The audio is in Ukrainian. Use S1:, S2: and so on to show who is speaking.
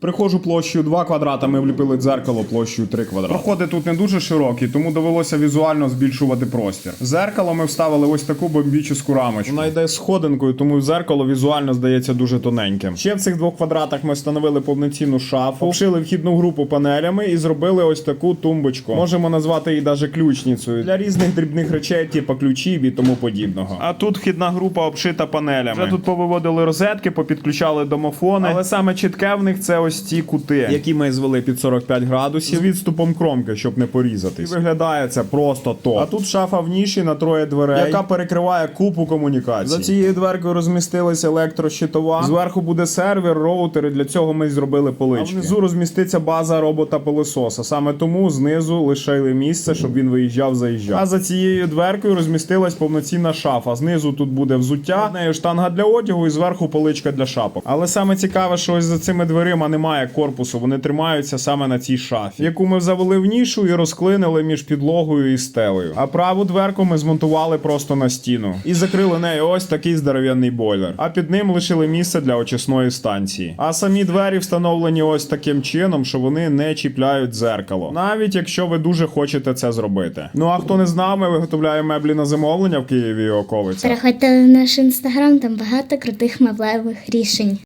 S1: Приходжу площею 2 квадрата, ми вліпили дзеркало площею 3 квадрати. Проходи тут не дуже широкі, тому довелося візуально збільшувати простір. В Зеркало ми вставили ось таку бомбічну рамочку. Вона йде сходинкою, тому зеркало візуально здається дуже тоненьким. Ще в цих двох квадратах ми встановили повноцінну шафу, обшили вхідну групу панелями і зробили ось таку тумбочку. Можемо назвати її даже ключницею для різних дрібних речей, типу ключів і тому подібного. А тут вхідна група обшита панелями. Вже тут повиводили розетки, попідключали домофони. Але саме чітке в них це ось ці кути, які ми звели під 45 градусів з відступом кромки, щоб не порізатись. І виглядає це просто топ. А тут шафа в ніші на троє дверей, яка перекриває купу комунікацій. За цією дверкою розмістилася електрощитова. Зверху буде сервер, роутер. І для цього ми зробили полички. А внизу розміститься база робота пилососа. Саме тому знизу лишили місце, щоб він виїжджав, заїжджав. А за цією дверкою розмістилась повноцінна шафа. Знизу тут буде взуття, нею штанга для одягу і зверху поличка для шапок. Але саме цікаве, що ось за цими дверима немає корпусу. Вони тримаються саме на цій шафі, яку ми завели в нішу і розклинили між підлогою і стелею. А праву дверку ми змонтували просто на стіну і закрили нею ось такий здоров'яний бойлер. А під ним лишили місце для очисної станції. А самі двері встановлені ось таким чином, що вони не чіпляють дзеркало, навіть якщо ви дуже хочете це зробити. Ну а хто не знав, ми виготовляємо меблі на замовлення в Києві і околицях.
S2: Переходьте на наш інстаграм, там багато крутих меблевих рішень.